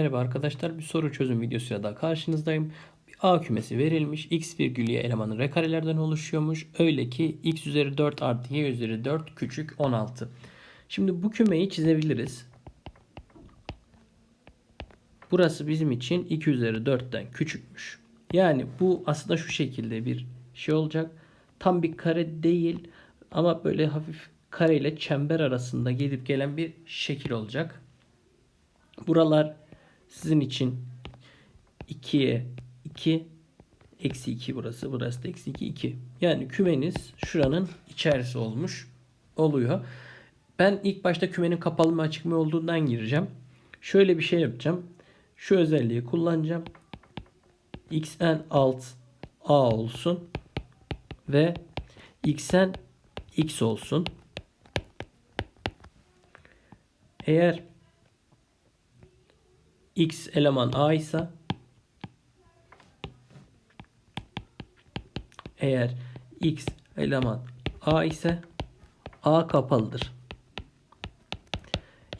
Merhaba arkadaşlar bir soru çözüm videosuyla daha karşınızdayım. Bir A kümesi verilmiş. X virgül y elemanı r karelerden oluşuyormuş. Öyle ki x üzeri 4 artı y üzeri 4 küçük 16. Şimdi bu kümeyi çizebiliriz. Burası bizim için 2 üzeri 4'ten küçükmüş. Yani bu aslında şu şekilde bir şey olacak. Tam bir kare değil ama böyle hafif kare ile çember arasında gidip gelen bir şekil olacak. Buralar sizin için 2'ye 2 eksi 2 burası. Burası da eksi 2 2. Yani kümeniz şuranın içerisi olmuş oluyor. Ben ilk başta kümenin kapalı mı açık mı olduğundan gireceğim. Şöyle bir şey yapacağım. Şu özelliği kullanacağım. xn alt a olsun ve xn x olsun. Eğer x eleman a ise eğer x eleman a ise a kapalıdır.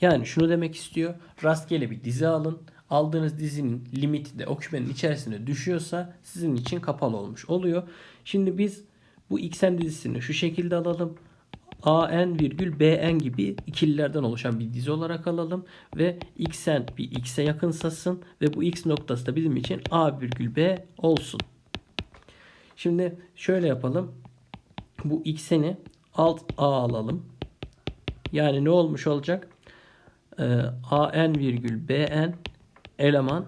Yani şunu demek istiyor. Rastgele bir dizi alın. Aldığınız dizinin limiti de o kümenin içerisine düşüyorsa sizin için kapalı olmuş oluyor. Şimdi biz bu xn dizisini şu şekilde alalım. An virgül bn gibi ikililerden oluşan bir dizi olarak alalım ve xn bir x'e yakınsasın ve bu x noktası da bizim için a virgül b olsun. Şimdi şöyle yapalım. Bu xn'i alt a alalım. Yani ne olmuş olacak? Ee, an virgül bn eleman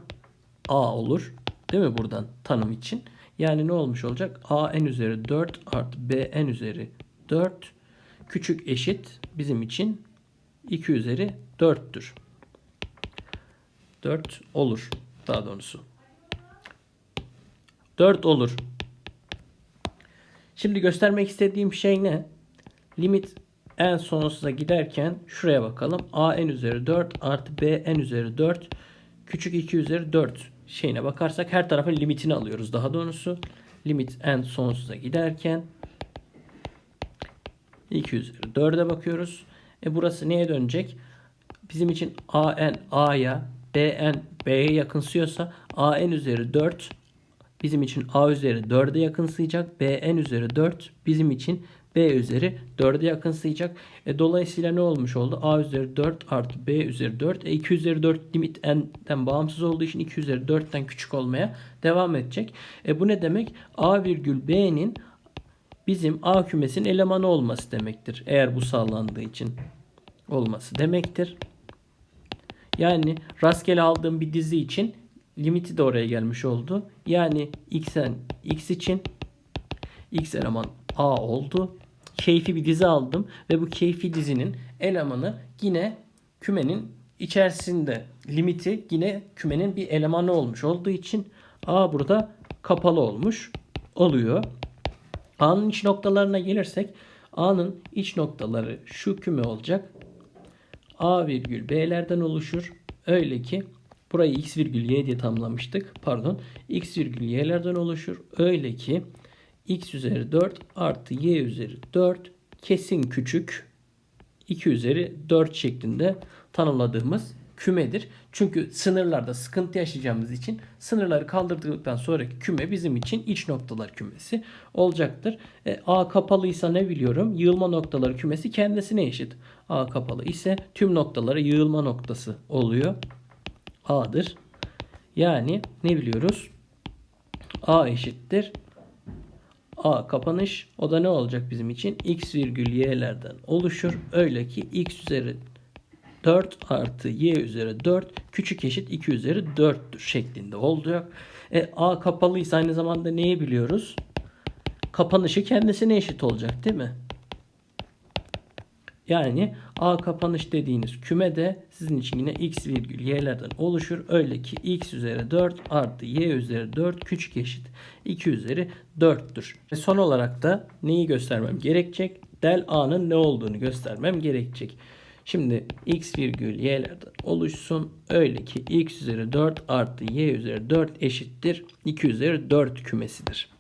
a olur. Değil mi buradan tanım için? Yani ne olmuş olacak? an üzeri 4 artı bn üzeri 4 küçük eşit bizim için 2 üzeri 4'tür. 4 olur daha doğrusu. 4 olur. Şimdi göstermek istediğim şey ne? Limit en sonsuza giderken şuraya bakalım. a n üzeri 4 artı b n üzeri 4 küçük 2 üzeri 4 şeyine bakarsak her tarafın limitini alıyoruz daha doğrusu. Limit en sonsuza giderken 2 üzeri 4'e bakıyoruz. E burası neye dönecek? Bizim için a n a'ya b n b'ye yakınsıyorsa a n üzeri 4 bizim için a üzeri 4'e yakınsayacak. b n üzeri 4 bizim için b üzeri 4'e yakınsayacak. E, dolayısıyla ne olmuş oldu? a üzeri 4 artı b üzeri 4. E, 2 üzeri 4 limit n'den bağımsız olduğu için 2 üzeri 4'ten küçük olmaya devam edecek. E, bu ne demek? a virgül b'nin bizim a kümesinin elemanı olması demektir. Eğer bu sağlandığı için olması demektir. Yani rastgele aldığım bir dizi için limiti de oraya gelmiş oldu. Yani x'en x için x eleman a oldu. Keyfi bir dizi aldım ve bu keyfi dizinin elemanı yine kümenin içerisinde. Limiti yine kümenin bir elemanı olmuş olduğu için a burada kapalı olmuş oluyor. A'nın iç noktalarına gelirsek A'nın iç noktaları şu küme olacak. A virgül B'lerden oluşur. Öyle ki burayı x virgül y diye tamamlamıştık. Pardon. x virgül y'lerden oluşur. Öyle ki x üzeri 4 artı y üzeri 4 kesin küçük 2 üzeri 4 şeklinde tanımladığımız kümedir. Çünkü sınırlarda sıkıntı yaşayacağımız için sınırları kaldırdıktan sonraki küme bizim için iç noktalar kümesi olacaktır. E, A kapalıysa ne biliyorum? Yığılma noktaları kümesi kendisine eşit. A kapalı ise tüm noktaları yığılma noktası oluyor. A'dır. Yani ne biliyoruz? A eşittir. A kapanış o da ne olacak bizim için? X virgül y'lerden oluşur. Öyle ki x üzeri 4 artı y üzeri 4 küçük eşit 2 üzeri 4'tür şeklinde olacak. E, A kapalıysa aynı zamanda neyi biliyoruz? Kapanışı kendisine eşit olacak değil mi? Yani A kapanış dediğiniz küme de sizin için yine x virgül y'lerden oluşur. Öyle ki x üzeri 4 artı y üzeri 4 küçük eşit 2 üzeri 4'tür. Ve son olarak da neyi göstermem gerekecek? Del A'nın ne olduğunu göstermem gerekecek. Şimdi x virgül y'lerden oluşsun. Öyle ki x üzeri 4 artı y üzeri 4 eşittir 2 üzeri 4 kümesidir.